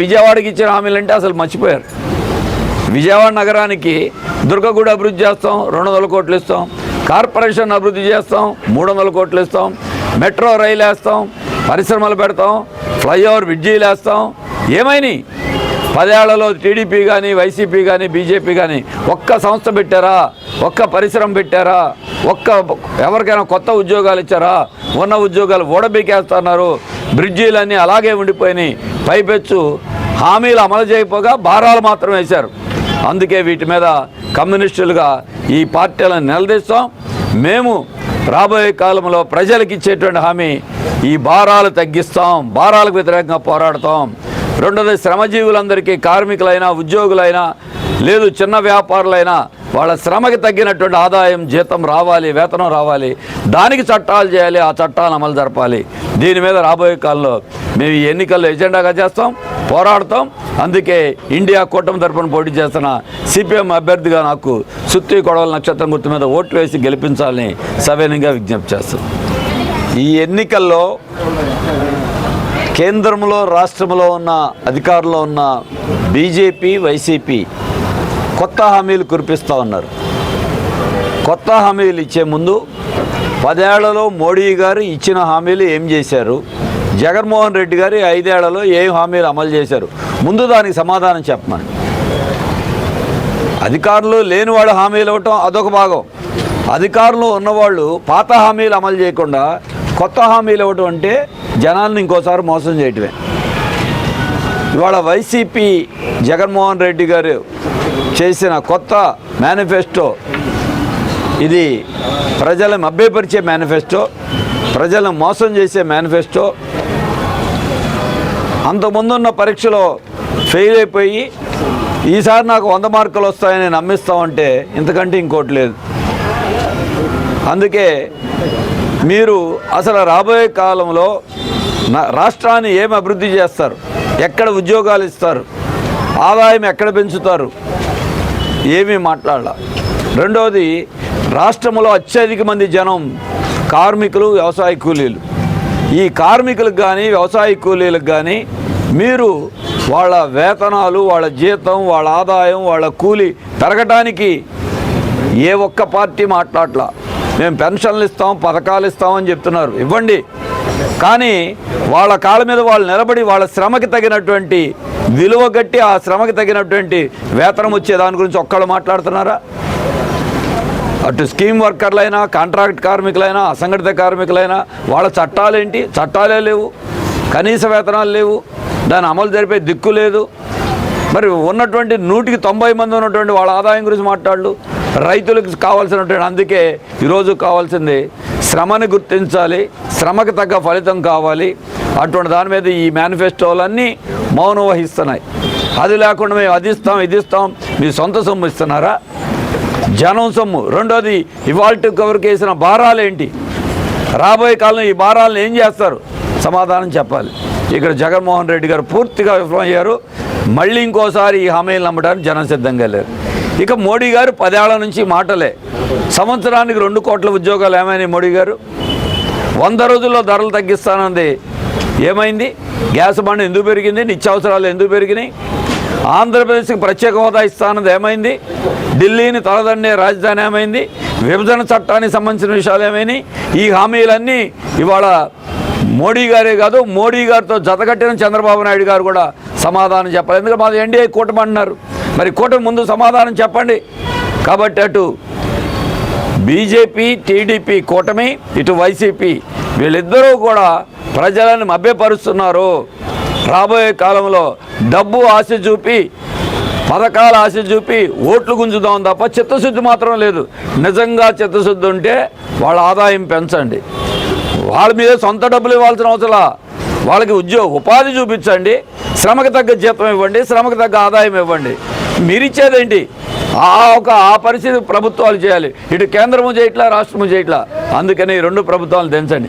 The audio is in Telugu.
విజయవాడకి ఇచ్చిన హామీలు అంటే అసలు మర్చిపోయారు. విజయవాడ నగరానికి దుర్గగూడ అభివృద్ధి చేస్తాం రెండు వందల కోట్లు ఇస్తాం. కార్పొరేషన్ అభివృద్ధి చేస్తాం మూడు వందల కోట్లు ఇస్తాం. మెట్రో రైలు వేస్తాం పరిశ్రమలు పెడతాం ఫ్లైఓవర్ బ్రిడ్జీలు వేస్తాం ఏమైనాయి? పదేళ్ళలో టీడీపీ కానీ వైసీపీ కానీ బీజేపీ కానీ ఒక్క సంస్థ పెట్టారా? ఒక్క పరిశ్రమ పెట్టారా? ఒక్క ఎవరికైనా కొత్త ఉద్యోగాలు ఇచ్చారా? ఉన్న ఉద్యోగాలు ఓడబీకేస్తున్నారు బ్రిడ్జీలన్నీ అలాగే ఉండిపోయినాయి. పైపెచ్చు హామీలు అమలు చేయకపోగా భారాలు మాత్రం వేశారు. అందుకే వీటి మీద కమ్యూనిస్టులుగా ఈ పార్టీలను నిలదీస్తాం. మేము రాబోయే కాలంలో ప్రజలకు ఇచ్చేటువంటి హామీ ఈ భారాలు తగ్గిస్తాం. భారాలకు వ్యతిరేకంగా పోరాడతాం. రెండోది శ్రమజీవులందరికీ కార్మికులైనా ఉద్యోగులైనా లేదు చిన్న వ్యాపారులైనా వాళ్ళ శ్రమకి తగ్గినటువంటి ఆదాయం జీతం రావాలి వేతనం రావాలి. దానికి చట్టాలు చేయాలి ఆ చట్టాలను అమలు జరపాలి. దీని మీద రాబోయే కాలంలో మేము ఈ ఎన్నికల్లో ఎజెండాగా చేస్తాం పోరాడతాం. అందుకే ఇండియా కూటమి తరఫున పోటీ చేస్తున్న సిపిఎం అభ్యర్థిగా నాకు సుత్తి కొడవల నక్షత్రం గుర్తు మీద ఓట్లు వేసి గెలిపించాలని సవినయంగా విజ్ఞప్తి చేస్తాం ఈ ఎన్నికల్లో కేంద్రంలో రాష్ట్రంలో ఉన్న అధికారంలో ఉన్న బీజేపీ వైసీపీ కొత్త హామీలు కురిపిస్తూ ఉన్నారు. కొత్త హామీలు ఇచ్చే ముందు పదేళ్ళలో మోడీ గారు ఇచ్చిన హామీలు ఏం చేశారు? జగన్మోహన్ రెడ్డి గారు ఐదేళ్ళలో ఏం హామీలు అమలు చేశారు? ముందు దానికి సమాధానం చెప్పమని. అధికారులు లేనివాడు హామీలు ఇవ్వటం అదొక భాగం. అధికారంలో ఉన్నవాళ్ళు పాత హామీలు అమలు చేయకుండా కొత్త హామీలు ఇవ్వటం అంటే జనాలను ఇంకోసారి మోసం చేయటమే. ఇవాళ వైసీపీ జగన్మోహన్ రెడ్డి గారు చేసిన కొత్త మేనిఫెస్టో ఇది ప్రజలను మభ్యపరిచే మేనిఫెస్టో ప్రజలను మోసం చేసే మేనిఫెస్టో అంతకుముందున్న పరీక్షలో ఫెయిల్ అయిపోయి ఈసారి నాకు వంద మార్కులు వస్తాయని నమ్మిస్తామంటే ఇంతకంటే ఇంకోటి లేదు. అందుకే మీరు అసలు రాబోయే కాలంలో రాష్ట్రాన్ని ఏం అభివృద్ధి చేస్తారు? ఎక్కడ ఉద్యోగాలు ఇస్తారు? ఆదాయం ఎక్కడ పెంచుతారు? ఏమీ మాట్లాడాల. రెండవది రాష్ట్రంలో అత్యధిక మంది జనం కార్మికులు వ్యవసాయ కూలీలు. ఈ కార్మికులకు కానీ వ్యవసాయ కూలీలకు కానీ మీరు వాళ్ళ వేతనాలు వాళ్ళ జీతం వాళ్ళ ఆదాయం వాళ్ళ కూలి పెరగటానికి ఏ ఒక్క పార్టీ మాట్లాడలా. మేము పెన్షన్లు ఇస్తాం పథకాలు ఇస్తామని చెప్తున్నారు. ఇవ్వండి. కానీ వాళ్ళ కాళ్ళ మీద వాళ్ళు నిలబడి వాళ్ళ శ్రమకి తగినటువంటి విలువ కట్టి ఆ శ్రమకి తగినటువంటి వేతనం వచ్చే దాని గురించి ఒక్కళ్ళు మాట్లాడుతున్నారా? అటు స్కీమ్ వర్కర్లైనా కాంట్రాక్ట్ కార్మికులైనా అసంఘటిత కార్మికులైనా వాళ్ళ చట్టాలేంటి చట్టాలే లేవు. కనీస వేతనాలు లేవు. దాని అమలు జరిపే దిక్కు లేదు. మరి ఉన్నటువంటి నూటికి తొంభై మంది ఉన్నటువంటి వాళ్ళ ఆదాయం గురించి మాట్లాడు రైతులకు కావాల్సినటువంటి అందుకే ఈరోజు కావాల్సింది శ్రమని గుర్తించాలి శ్రమకు తగ్గ ఫలితం కావాలి. అటువంటి దాని మీద ఈ మేనిఫెస్టోలన్నీ మౌనం వహిస్తున్నాయి అది లేకుండా మేము అది ఇస్తాం మీ సొంత సొమ్ము ఇస్తున్నారా? జనం సొమ్ము. రెండోది ఇవాళ కవర్కి వేసిన భారాలేంటి రాబోయే కాలంలో ఈ భారాలను ఏం చేస్తారు? సమాధానం చెప్పాలి. ఇక్కడ జగన్మోహన్ రెడ్డి గారు పూర్తిగా విఫలమయ్యారు. మళ్ళీ ఇంకోసారి ఈ హామీలు నమ్మడానికి జనం సిద్ధంగా లేరు. ఇక మోడీ గారు పదేళ్ళ నుంచి మాటలే. సంవత్సరానికి రెండు కోట్ల ఉద్యోగాలు ఏమైనాయి మోడీ గారు? వంద రోజుల్లో ధరలు తగ్గిస్తానంది. ఏమైంది? గ్యాస్ బండ్ ఎందుకు పెరిగింది? నిత్యావసరాలు ఎందుకు పెరిగినాయి? ఆంధ్రప్రదేశ్కి ప్రత్యేక హోదా ఇస్తానది ఏమైంది? ఢిల్లీని తలదండే రాజధాని ఏమైంది? విభజన చట్టానికి సంబంధించిన విషయాలు ఏమైనాయి? ఈ హామీలన్నీ ఇవాళ మోడీ గారే కాదు మోడీ గారితో జతకట్టిన చంద్రబాబు నాయుడు గారు కూడా సమాధానం చెప్పాలి. ఎందుకంటే మాది ఎన్డీఏ కూటమి అంటున్నారు. మరి కూటమి ముందు సమాధానం చెప్పండి. కాబట్టి అటు బీజేపీ టీడీపీ కూటమి ఇటు వైసీపీ వీళ్ళిద్దరూ కూడా ప్రజలను మభ్యపరుస్తున్నారు. రాబోయే కాలంలో డబ్బు ఆశ చూపి పథకాల ఆశ చూపి ఓట్లు గుంజుదాం తప్ప చిత్తశుద్ధి మాత్రం లేదు. నిజంగా చిత్తశుద్ధి ఉంటే వాళ్ళ ఆదాయం పెంచండి. వాళ్ళ మీద సొంత డబ్బులు ఇవ్వాల్సిన అవసరం వాళ్ళకి ఉద్యోగ ఉపాధి చూపించండి. శ్రమకు తగ్గ జీతం ఇవ్వండి. శ్రమకు తగ్గ ఆదాయం ఇవ్వండి. మీరిచ్చేదేంటి? ఆ ఒక ఆ పరిస్థితి ప్రభుత్వాలు చేయాలి. ఇటు కేంద్రము చేయట్లా రాష్ట్రము చేయట్లా. అందుకని ఈ రెండు ప్రభుత్వాలు దించండి.